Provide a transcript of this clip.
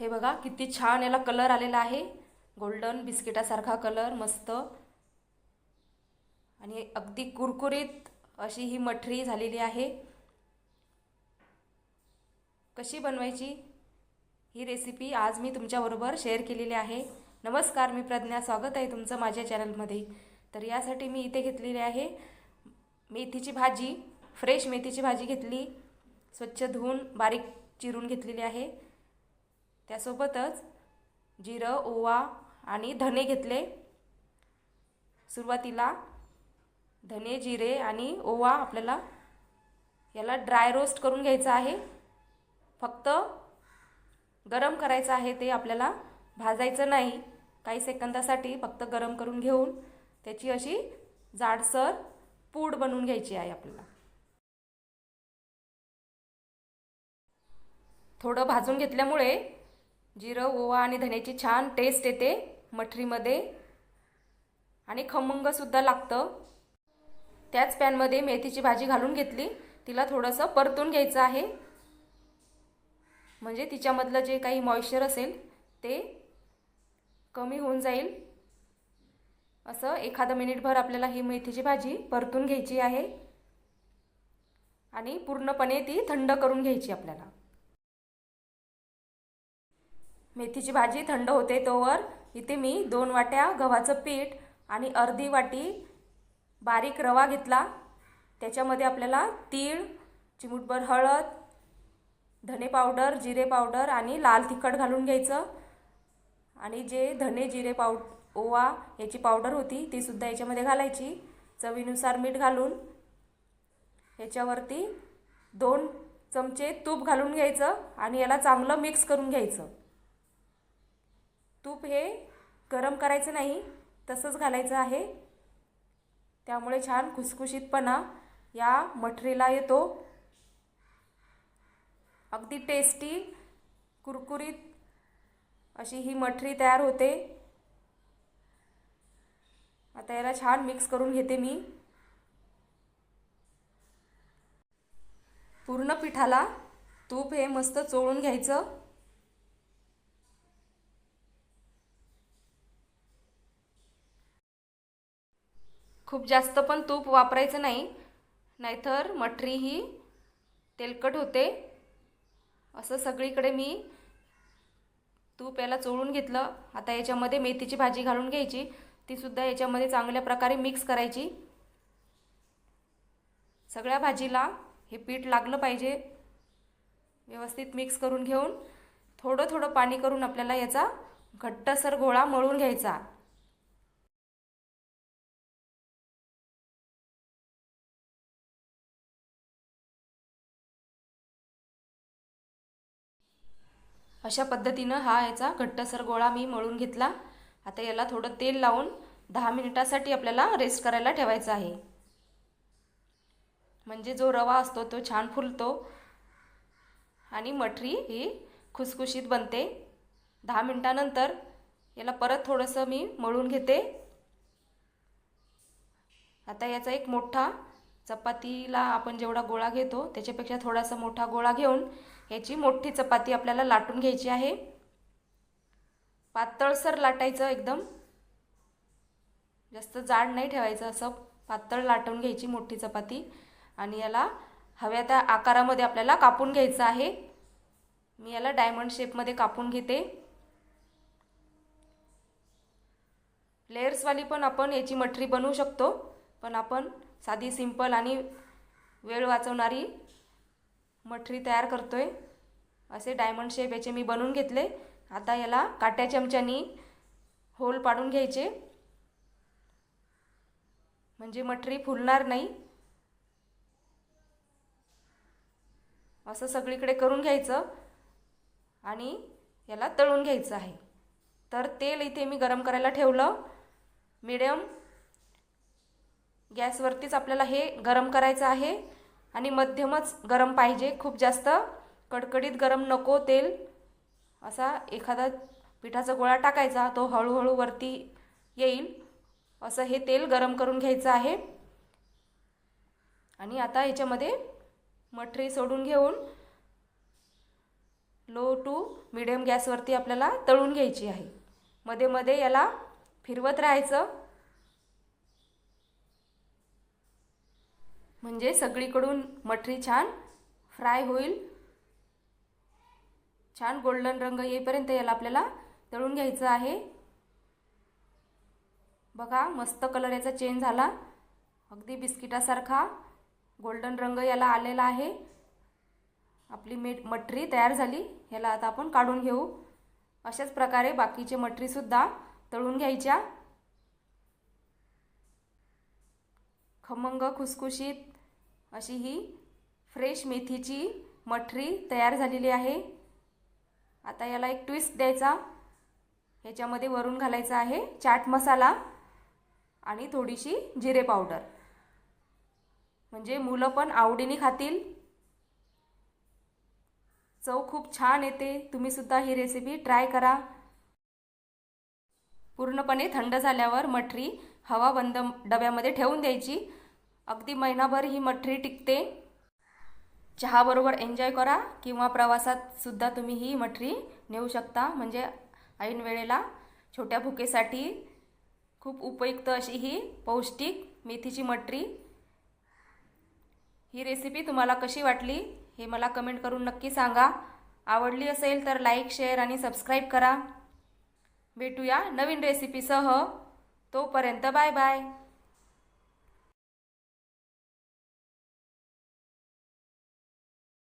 हे बघा किती छान याला कलर आलेला आहे. गोल्डन बिस्किटासारखा कलर मस्त. आणि अगदी कुरकुरीत अशी ही मठरी झालेली आहे. कशी बनवायची? ही रेसिपी आज मी तुमच्याबरोबर शेअर केलेली आहे. नमस्कार मी प्रज्ञा. स्वागत आहे तुमचं माझ्या चॅनलमध्ये तर यासाठी मी इथे घेतलेली आहे मेथीची भाजी. फ्रेश मेथीची भाजी घेतली. स्वच्छ धुवून बारीक चिरून घेतलेली आहे. त्यासोबतच जिरं ओवा आणि धने घेतले. सुरुवातीला धने जिरे आणि ओवा आपल्याला याला ड्राय रोस्ट करून घ्यायचं आहे. फक्त गरम करायचं आहे ते आपल्याला भाजायचं नाही. काही सेकंदासाठी फक्त गरम करून घेऊन त्याची अशी जाडसर पूड बनवून घ्यायची आहे आपल्याला. थोडं भाजून घेतल्यामुळे जिरं ओवा आणि धण्याची छान टेस्ट येते मठरीमध्ये. आणि खमंगसुद्धा लागतं. त्याच पॅनमध्ये मेथीची भाजी घालून घेतली. तिला थोडंसं परतून घ्यायचं आहे. म्हणजे तिच्यामधलं जे काही मॉइश्चर असेल ते कमी होऊन जाईल. असं एखादं मिनिटभर आपल्याला ही मेथीची भाजी परतून घ्यायची आहे. आणि पूर्णपणे ती थंड करून घ्यायची आपल्याला. मेथीची भाजी थंड होते तोवर इथे मी दोन वाट्या गव्हाचं पीठ आणि अर्धी वाटी बारीक रवा घेतला. त्याच्यामध्ये आपल्याला तीळ चिमूटभर हळद धने पावडर जिरे पावडर आणि लाल तिखट घालून घ्यायचं. आणि जे धने जिरे पाव ओवा याची पावडर होती तीसुद्धा याच्यामध्ये घालायची. चवीनुसार मीठ घालून याच्यावरती दोन चमचे तूप घालून घ्यायचं आणि याला चांगलं मिक्स करून घ्यायचं. तूप हे गरम करायचं नाही तसंच घालायचं आहे. त्यामुळे छान खुसखुशीतपणा या मठरीला येतो. अगदी टेस्टी कुरकुरीत अशी ही मठरी तयार होते. आता याला छान मिक्स करून घेते मी. पूर्ण पिठाला तूप हे मस्त चोळून घ्यायचं. खूप जास्त पण तूप वापरायचं नाही. नाहीतर मठरी ही तेलकट होते. असं सगळीकडे मी तूप याला चोळून घेतलं. आता याच्यामध्ये मेथीची भाजी घालून घ्यायची. तीसुद्धा याच्यामध्ये चांगल्या प्रकारे मिक्स करायची. सगळ्या भाजीला हे पीठ लागलं पाहिजे. व्यवस्थित मिक्स करून घेऊन थोडं थोडं पाणी करून आपल्याला याचा घट्टसर गोळा मळून घ्यायचा. अशा पद्धतीनं हा याचा घट्टसर गोळा मी मळून घेतला. आता याला थोडं तेल लावून दहा मिनिटासाठी आपल्याला रेस्ट करायला ठेवायचा आहे. म्हणजे जो रवा असतो तो छान फुलतो आणि मठरी ही खुसखुशीत बनते. दहा मिनटानंतर याला परत थोडंसं मी मळून घेते. आता याचा एक मोठा चपातीला आपण जेवढा गोळा घेतो त्याच्यापेक्षा थोडासा मोठा गोळा घेऊन याची मोठी चपाती आपल्याला लाटून घ्यायची आहे. पातळसर लाटायचं एकदम. जास्त जाड नाही ठेवायचं असं. पातळ लाटून घ्यायची मोठी चपाती. आणि याला हव्या त्या आकारामध्ये आपल्याला कापून घ्यायचं आहे. मी याला डायमंड शेपमध्ये कापून घेते. लेयर्सवाली पण आपण याची मठरी बनवू शकतो. पण आपण साधी सिंपल आणि वेळ वाचवणारी मठरी तयार करतो आहे असे डायमंड शेप याचे मी बनवून घेतले. आता याला काट्या चमच्यानी होल पाडून घ्यायचे. म्हणजे मठरी फुलणार नाही. असं सगळीकडे करून घ्यायचं आणि याला तळून घ्यायचं आहे. तर तेल इथे मी गरम करायला ठेवलं. मिडियम गॅसवरतीच आपल्याला हे गरम करायचं आहे. आणि मध्यमच गरम पाहिजे. खूप जास्त कडकडीत गरम नको तेल. असा एखादा पिठाचा गोळा टाकायचा. तो हळूहळू वरती येईल. असं हे तेल गरम करून घ्यायचं आहे. आणि आता याच्यामध्ये मठरी सोडून घेऊन लो टू मिडियम गॅसवरती आपल्याला तळून घ्यायची आहे. मध्ये मध्ये याला फिरवत राहायचं. म्हणजे सगळीकडून मठरी छान फ्राय होईल. छान गोल्डन रंग येईपर्यंत याला आपल्याला तळून घ्यायचं आहे. बघा मस्त कलर याचा चेंज झाला. अगदी बिस्किटासारखा गोल्डन रंग याला आलेला आहे. आपली मीठ मटरी तयार झाली. ह्याला आता आपण काढून घेऊ. अशाच प्रकारे बाकीचे मटरीसुद्धा तळून घ्यायच्या. खमंग खुसखुशीत अशी ही फ्रेश मेथीची मठरी तयार झालेली आहे. आता याला एक ट्विस्ट द्यायचा. ह्याच्यामध्ये वरून घालायचा आहे चाट मसाला आणि थोडीशी जिरे पावडर म्हणजे मुलं पण आवडीने खातील. चव खूप छान येते. तुम्हीसुद्धा ही रेसिपी ट्राय करा. पूर्णपणे थंड झाल्यावर मठरी हवा बंद डब्यामध्ये ठेवून द्यायची. अगदी महिनाभर ही मठरी टिकते. चहाबरोबर एन्जॉय करा किंवा प्रवासात सुद्धा तुम्ही ही मठरी नेऊ शकता. म्हणजे ऐन वेळेला छोट्या भुकेसाठी खूप उपयुक्त अशी ही पौष्टिक मेथीची मटरी ही रेसिपी तुम्हाला कशी वाटली हे मला कमेंट करून नक्की सांगा. आवडली असेल तर लाईक शेअर आणि सबस्क्राईब करा. भेटूया नवीन रेसिपीसह तोपर्यंत बाय बाय